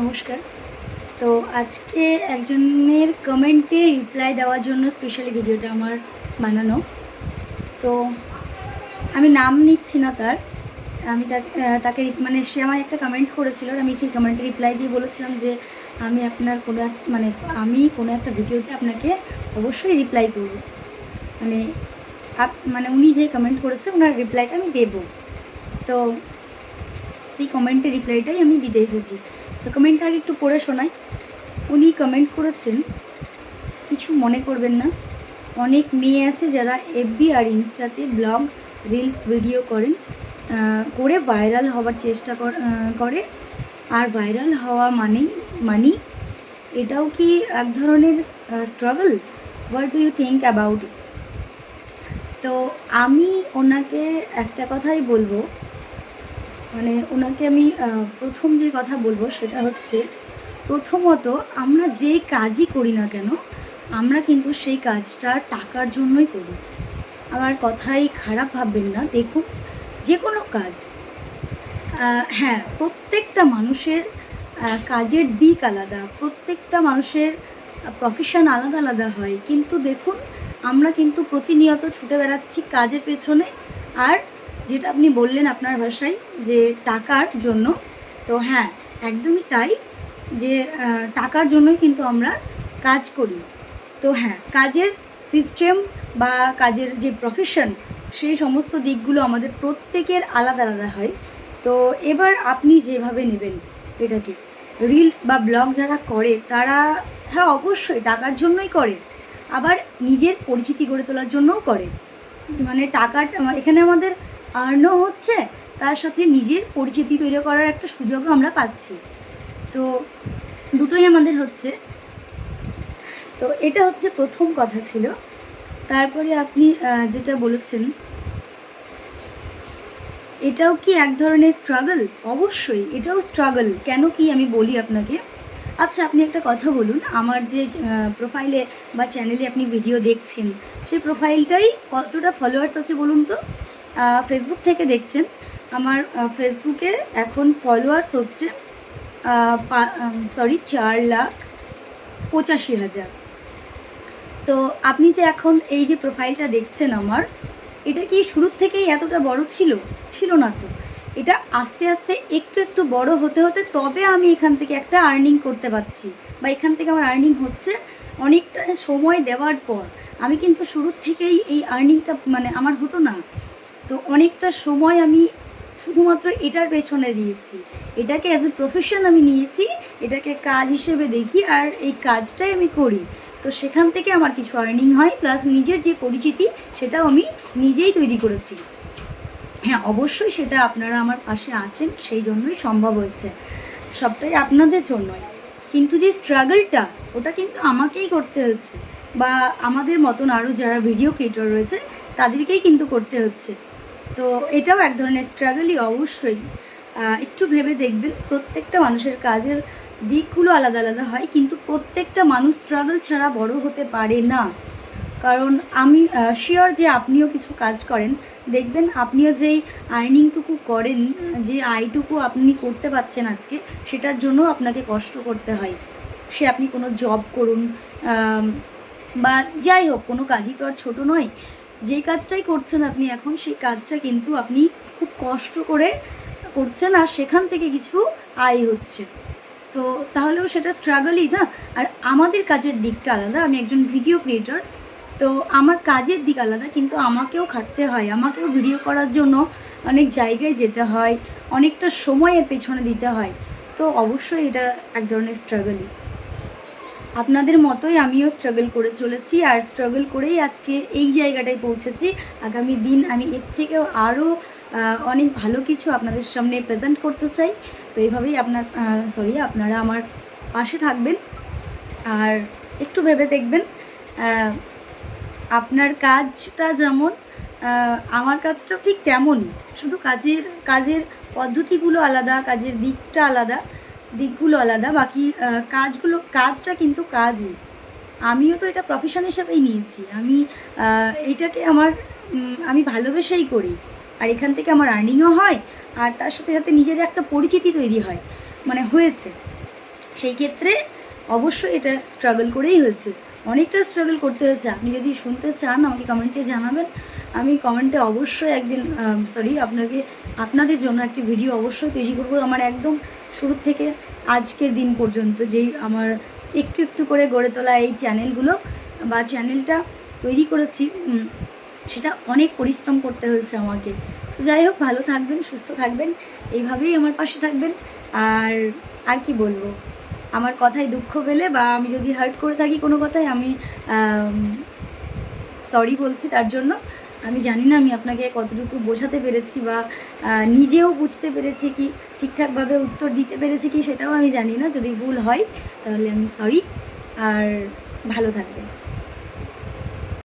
নমস্কার। তো আজকে একজনের কমেন্টে রিপ্লাই দেওয়ার জন্য স্পেশালি ভিডিওটা আমার বানানো। তো আমি নাম নিচ্ছি না তার। আমি তাকে তাকে মানে সে আমার একটা কমেন্ট করেছিল আমি সেই কমেন্টে রিপ্লাই দিয়ে বলেছিলাম যে আমি আপনার কোনো এক মানে আমি কোনো একটা ভিডিওতে আপনাকে অবশ্যই রিপ্লাই করব। মানে আপ মানে উনি যে কমেন্ট করেছে ওনার রিপ্লাইটা আমি দেবো। তো সেই কমেন্টের রিপ্লাইটাই আমি দিতে এসেছি। তো কমেন্টটা আগে একটু পড়ে শোনাই। উনি কমেন্ট করেছেন, কিছু মনে করবেন না। অনেক মেয়ে আছে যারা এফবি আর ইনস্টাতে ব্লগ রিলস ভিডিও করেন করে ভাইরাল হওয়ার চেষ্টা কর- আর ভাইরাল হওয়া মানেই মানি এটাও কি এক ধরনের struggle what do you think about তো আমি ওনাকে একটা কথাই বলব মানে ওনাকে আমি প্রথম যে কথা বলব সেটা হচ্ছে, প্রথমত আমরা যে কাজই করি না কেন, আমরা কিন্তু সেই কাজটা টাকার জন্যই করি। আমার কথাই খারাপ ভাববেন না, দেখুন যে কোনো কাজ হ্যাঁ প্রত্যেকটা মানুষের কাজের দিক আলাদা, প্রত্যেকটা মানুষের প্রফেশন আলাদা আলাদা হয়, কিন্তু দেখুন, আমরা কিন্তু প্রতিনিয়ত ছুটে বেড়াচ্ছি কাজের পেছনে, আর যেটা আপনি বললেন আপনার ভাষায় যে টাকার জন্য, তো হ্যাঁ একদমই তাই যে টাকার জন্যই কিন্তু আমরা কাজ করি। তো হ্যাঁ কাজের সিস্টেম বা কাজের যে প্রফেশন সেই সমস্ত দিকগুলো আমাদের প্রত্যেকের আলাদা আলাদা হয়। তো এবার আপনি যেভাবে নেবেন এটাকে রিলস বা ব্লগ যারা করে, তারা হ্যাঁ অবশ্যই টাকার জন্যই করে, আবার নিজের পরিচিতি গড়ে তোলার জন্যও করে। মানে টাকাটা, এখানে আমাদের আর্নও হচ্ছে, তার সাথে নিজের পরিচিতি তৈরি করার একটা সুযোগও আমরা পাচ্ছি। তো দুটোই আমাদের হচ্ছে। তো এটা হচ্ছে প্রথম কথা ছিল। তারপরে আপনি যেটা বলেছেন, এটাও কি এক ধরনের স্ট্রাগল অবশ্যই, এটাও স্ট্রাগল কেন কি আমি বলি আপনাকে? আচ্ছা আপনি একটা কথা বলুন। আমার যে প্রোফাইলে বা চ্যানেলে আপনি ভিডিও দেখছেন, সেই প্রোফাইলটাই কতটা ফলোয়ার্স আছে বলুন তো? ফেসবুক থেকে দেখছেন। আমার ফেসবুকে এখন ফলোয়ার্স হচ্ছে সরি চার লাখ পঁচাশি হাজার। তো আপনি যে এখন এই যে প্রোফাইলটা দেখছেন আমার, এটা কি শুরুর থেকেই এতটা বড় ছিল? ছিল না তো। এটা আস্তে আস্তে একটু একটু বড় হতে হতে তবে আমি এখান থেকে একটা আর্নিং করতে পারছি বা এখান থেকে আমার আর্নিং হচ্ছে অনেকটা সময় দেওয়ার পর। আমি কিন্তু শুরুর থেকেই এই আর্নিংটা মানে আমার হতো না। তো অনেকটা সময় আমি শুধুমাত্র এটার পেছনে দিয়েছি। এটাকে অ্যাজ এ প্রফেশন আমি নিয়েছি, এটাকে কাজ হিসেবে দেখি আর এই কাজটাই আমি করি। তো সেখান থেকে আমার কিছু আর্নিং হয় প্লাস নিজের যে পরিচিতি সেটাও আমি নিজেই তৈরি করেছি। হ্যাঁ অবশ্যই সেটা আপনারা আমার পাশে আছেন, সেই জন্যই সম্ভব হয়েছে। সবটাই আপনাদের জন্যই। কিন্তু যে স্ট্রাগলটা ওটা কিন্তু আমাকেই করতে হচ্ছে। বা আমাদের মতন আরও যারা ভিডিও ক্রিয়েটর রয়েছে, তাদেরকেই কিন্তু করতে হচ্ছে। তো এটাও এক ধরনের স্ট্রাগলই অবশ্যই। একটু ভেবে দেখবেন, প্রত্যেকটা মানুষের কাজের দিকগুলো আলাদা আলাদা হয়, কিন্তু প্রত্যেকটা মানুষ স্ট্রাগল ছাড়া বড় হতে পারে না। কারণ আমি শিওর যে আপনিও কিছু কাজ করেন। দেখবেন আপনিও যেই আর্নিংটুকু করেন, যে আয়টুকু আপনি করতে পারছেন আজকে, সেটার জন্য আপনাকে কষ্ট করতে হয়। সে আপনি কোনো জব করুন বা যাই হোক, কোনো কাজই তো আর ছোটো নয়। যেই কাজটাই করছেন আপনি এখন, সেই কাজটা কিন্তু আপনি খুব কষ্ট করে করছেন আর সেখান থেকে কিছু আয় হচ্ছে। তো তাহলেও সেটা স্ট্রাগলই না। আর আমাদের কাজের দিকটা আলাদা, আমি একজন ভিডিও ক্রিয়েটর তো আমার কাজের দিক আলাদা, কিন্তু আমাকেও খাটতে হয়, আমাকেও ভিডিও করার জন্য অনেক জায়গায় যেতে হয়, অনেকটা সময়ের পেছনে দিতে হয়। তো অবশ্যই এটা এক ধরনের স্ট্রাগলই আপনাদের মতোই আমিও স্ট্রাগল করে চলেছি আর স্ট্রাগল করেই আজকে এই জায়গাটায় পৌঁছেছি। আগামী দিন আমি এর থেকেও আরও অনেক ভালো কিছু আপনাদের সামনে প্রেজেন্ট করতে চাই। তো এইভাবেই আপনার সরি আপনারা আমার পাশে থাকবেন। আর একটু ভেবে দেখবেন আপনার কাজটা যেমন আমার কাজটাও ঠিক তেমনই। শুধু কাজের কাজের পদ্ধতিগুলো আলাদা, কাজের দিকটা আলাদা। দিকগুলো আলাদা বাকি কাজগুলো কাজটা কিন্তু কাজই। আমিও তো এটা প্রফেশন হিসেবেই নিয়েছি। আমি আহ, এইটাকে আমার আমি ভালোবেসেই করি। আর এখান থেকে আমার আর্নিংও হয় আর তার সাথে সাথে নিজের একটা পরিচিতি তৈরি হয় মানে হয়েছে। সেই ক্ষেত্রে অবশ্যই এটা স্ট্রাগল করেই হয়েছে। অনেকটা স্ট্রাগল করতে হয়েছে। আপনি যদি শুনতে চান আমাকে কমেন্টে জানাবেন। আমি কমেন্টে অবশ্যই একদিন সরি আপনাকে, আপনাদের জন্য একটি ভিডিও অবশ্যই তৈরি করব। আমার একদম শুরুর থেকে আজকের দিন পর্যন্ত যেই আমার একটু একটু করে গড়ে তোলা এই চ্যানেলগুলো বা চ্যানেলটা তৈরি করেছি সেটা অনেক পরিশ্রম করতে হয়েছে আমাকে। তো যাই হোক, ভালো থাকবেন, সুস্থ থাকবেন, এইভাবেই আমার পাশে থাকবেন। আর আর কি বলব? আমার কথায় দুঃখ পেলে বা আমি যদি হার্ট করে থাকি কোনো কথায়, আমি সরি বলছি তার জন্য। আমি জানি না আমি আপনাকে কতটুকু বোঝাতে পেরেছি বা নিজেও বুঝতে পেরেছি কি, ঠিকঠাকভাবে উত্তর দিতে পেরেছি কি সেটাও আমি জানি না, যদি ভুল হয় তাহলে আমি সরি আর ভালো থাকবেন।